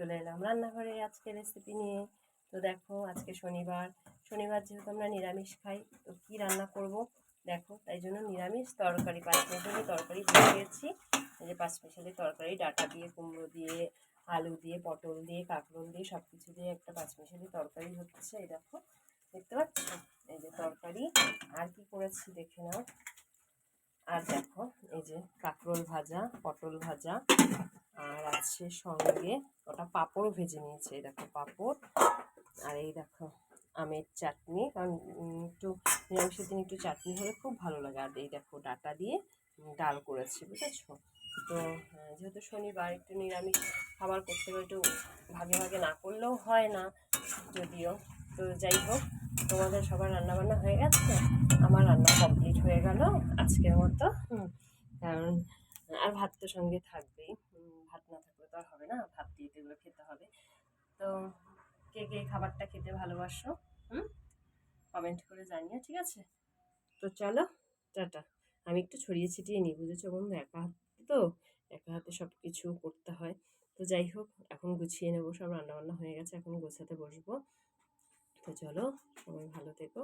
চলে এলাম রান্নাঘরে আজকে রেসিপি নিয়ে। তো দেখো, আজকে শনিবার। শনিবার যেহেতু আমরা নিরামিষ খাই, তো কী রান্না করব? দেখো, তাই জন্য নিরামিষ তরকারি, পাঁচ মিশালি তরকারি বসিয়েছি এই যে পাঁচ মিশালি তরকারি, ডাটা দিয়ে, কুমড়ো দিয়ে, আলু দিয়ে, পটল দিয়ে, কাঁকরোল দিয়ে সব কিছু দিয়ে একটা পাঁচ মিশালি তরকারি হচ্ছে, এই দেখো। দেখতে পাচ্ছ? এই যে তরকারি। আর কি করেছি দেখে নাও। আর দেখো, এই যে কাঁকরোল ভাজা, পটল ভাজা আর আছে সঙ্গে ওটা পাঁপড় ভেজে নিয়েছে, এই দেখো পাঁপড়। আর এই দেখো আমের চাটনি, কারণ একটু নিরামিষের দিন একটু চাটনি হলে খুব ভালো লাগে। আর এই দেখো ডাটা দিয়ে ডাল করেছি, বুঝেছ? তো যেহেতু শনিবার একটু নিরামিষ খাবার করতে গেলে একটু ভাগে ভাগে না করলেও হয় না, যদিও। তো যাই হোক, তোমাদের সবার রান্নাবান্না হয়ে গেছে? আমার রান্না কমপ্লিট হয়ে গেল আজকের মতো। কারণ, আর ভাত তো সঙ্গে থাকবেই উম, ভাত না থাকলে তো আর হবে না, ভাত দিয়ে এগুলো খেতে হবে। তো কে কে খাবারটা খেতে ভালোবাসো, হুম? কমেন্ট করে জানিও, ঠিক আছে? তো চলো, টাটা। আমি একটু ছড়িয়ে ছিটিয়ে নিই, বুঝেছ বন্ধু? একা হাতে তো, একা হাতে সব কিছু করতে হয়। তো যাই হোক, এখন গুছিয়ে নেব, সব রান্নাবান্না হয়ে গেছে, এখন গোছাতে বসবো। তো চলো, সবাই ভালো থেকো।